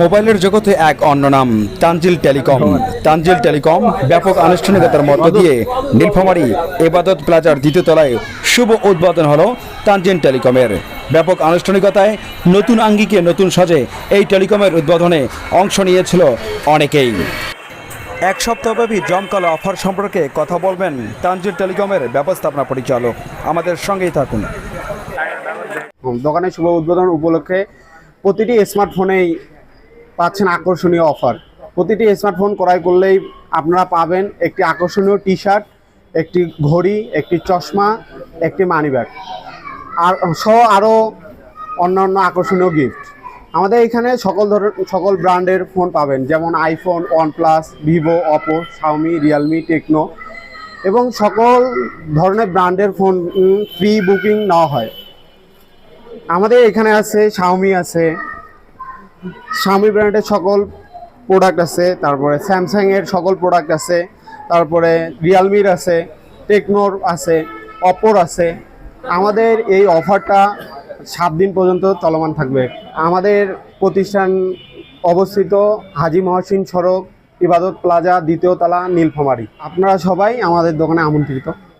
মোবাইলের জগতে এক অন্য নাম তানজিল টেলিকম। তানজিল টেলিকম ব্যাপক আনুষ্ঠানিকতার মধ্য দিয়ে নীলফামারী এবাদত প্লাজার দ্বিতীয় তলায় শুভ উদ্বোধন হলো তানজিল টেলিকমের। ব্যাপক আনুষ্ঠানিকতায় নতুন আঙ্গিকে নতুন সাজে এই টেলিকমের উদ্বোধনে অংশ নিয়েছিল অনেকেই। এক সপ্তাহব্যাপী জমকালো অফার সম্পর্কে কথা বলবেন তানজিল টেলিকমের ব্যবস্থাপনা পরিচালক। আমাদের সঙ্গেই থাকুন। হুম, দোকানের শুভ উদ্বোধন উপলক্ষে প্রতিটি স্মার্টফোনেই পাচ্ছেন আকর্ষণীয় অফার। প্রতিটি স্মার্টফোন ক্রয় করলেই আপনারা পাবেন একটি আকর্ষণীয় টি শার্ট একটি ঘড়ি, একটি চশমা, একটি মানিব্যাগ আর সহ আরও অন্যান্য আকর্ষণীয় গিফট আমাদের এখানে সকল ধরনের, সকল ব্র্যান্ডের ফোন পাবেন, যেমন iPhone OnePlus Vivo Oppo Xiaomi Realme Tecno এবং সকল ধরনের ব্র্যান্ডের ফোন ফ্রি বুকিং নেওয়া হয়। আমাদের এখানে আছে শাওমি আছে শাওমি ব্র্যান্ডের সকল প্রোডাক্ট আছে, তারপরে স্যামসাং এর সকল প্রোডাক্ট আছে, তারপরে রিয়েলমির আছে টেকনোর আছে অপোর আছে। আমাদের এই অফারটা সাত দিন পর্যন্ত চলমান থাকবে। আমাদের প্রতিষ্ঠান অবস্থিত হাজি মহসিন সড়ক, ইবাদত প্লাজা, দ্বিতীয় তলা, নীলফামারী। আপনারা সবাই আমাদের দোকানে আমন্ত্রিত।